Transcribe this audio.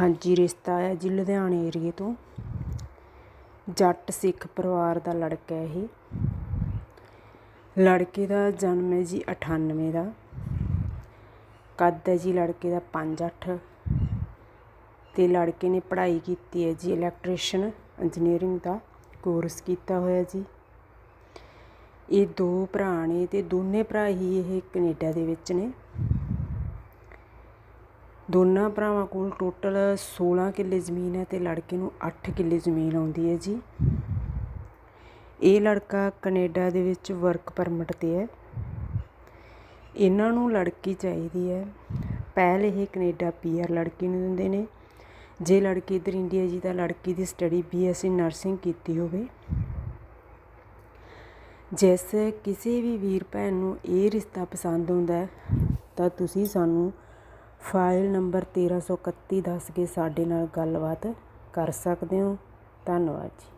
ਹਾਂਜੀ, ਰਿਸ਼ਤਾ ਆਇਆ ਜੀ ਲੁਧਿਆਣੇ ਏਰੀਏ ਤੋਂ। ਜੱਟ ਸਿੱਖ ਪਰਿਵਾਰ ਦਾ ਲੜਕਾ ਹੈ ਇਹ। ਲੜਕੇ ਦਾ ਜਨਮ ਹੈ ਜੀ 98 ਦਾ। ਕੱਦ ਹੈ ਜੀ ਲੜਕੇ ਦਾ 5'8 ਤੇ ਲੜਕੇ ਨੇ ਪੜ੍ਹਾਈ ਕੀਤੀ ਹੈ ਜੀ ਇਲੈਕਟ੍ਰੀਸ਼ੀਅਨ ਇੰਜੀਨੀਅਰਿੰਗ ਦਾ। ਕੋਰਸ ਕੀਤਾ ਹੋਇਆ ਜੀ। ਇਹ ਦੋ ਭਰਾ ਨੇ ਤੇ ਦੋਨੇ ਭਰਾ ਹੀ ਇਹ ਕੈਨੇਡਾ ਦੇ ਵਿੱਚ ਨੇ। ਦੋਨਾਂ ਭਰਾਵਾਂ ਕੋਲ ਟੋਟਲ 16 ਕਿੱਲੇ ਜ਼ਮੀਨ ਹੈ ਤੇ ਲੜਕੇ ਨੂੰ 8 ਕਿੱਲੇ ਜ਼ਮੀਨ ਆਉਂਦੀ ਹੈ ਜੀ। ਇਹ ਲੜਕਾ ਕੈਨੇਡਾ ਦੇ ਵਿੱਚ ਵਰਕ ਪਰਮਿਟ ਤੇ ਹੈ। ਇਹਨਾਂ ਨੂੰ ਲੜਕੀ ਚਾਹੀਦੀ ਹੈ। ਪਹਿਲ ਇਹ ਕੈਨੇਡਾ ਪੀਆਰ ਲੜਕੀ ਨੂੰ ਦਿੰਦੇ ਨੇ। ਜੇ ਲੜਕੀ ਇਧਰ ਇੰਡੀਆ ਜੀ ਤਾਂ ਲੜਕੀ ਦੀ ਸਟੱਡੀ ਬੀਐਸਸੀ ਨਰਸਿੰਗ ਕੀਤੀ ਹੋਵੇ। ਜਿਸ ਕਿਸੇ ਵੀ ਵੀਰ ਭੈਣ ਨੂੰ ਇਹ ਰਿਸ਼ਤਾ ਪਸੰਦ ਆਉਂਦਾ ਤਾਂ ਤੁਸੀਂ ਸਾਨੂੰ ਫਾਈਲ ਨੰਬਰ 1331 ਦੱਸ ਕੇ ਸਾਡੇ ਨਾਲ ਗੱਲਬਾਤ ਕਰ ਸਕਦੇ ਹੋ। ਧੰਨਵਾਦ ਜੀ।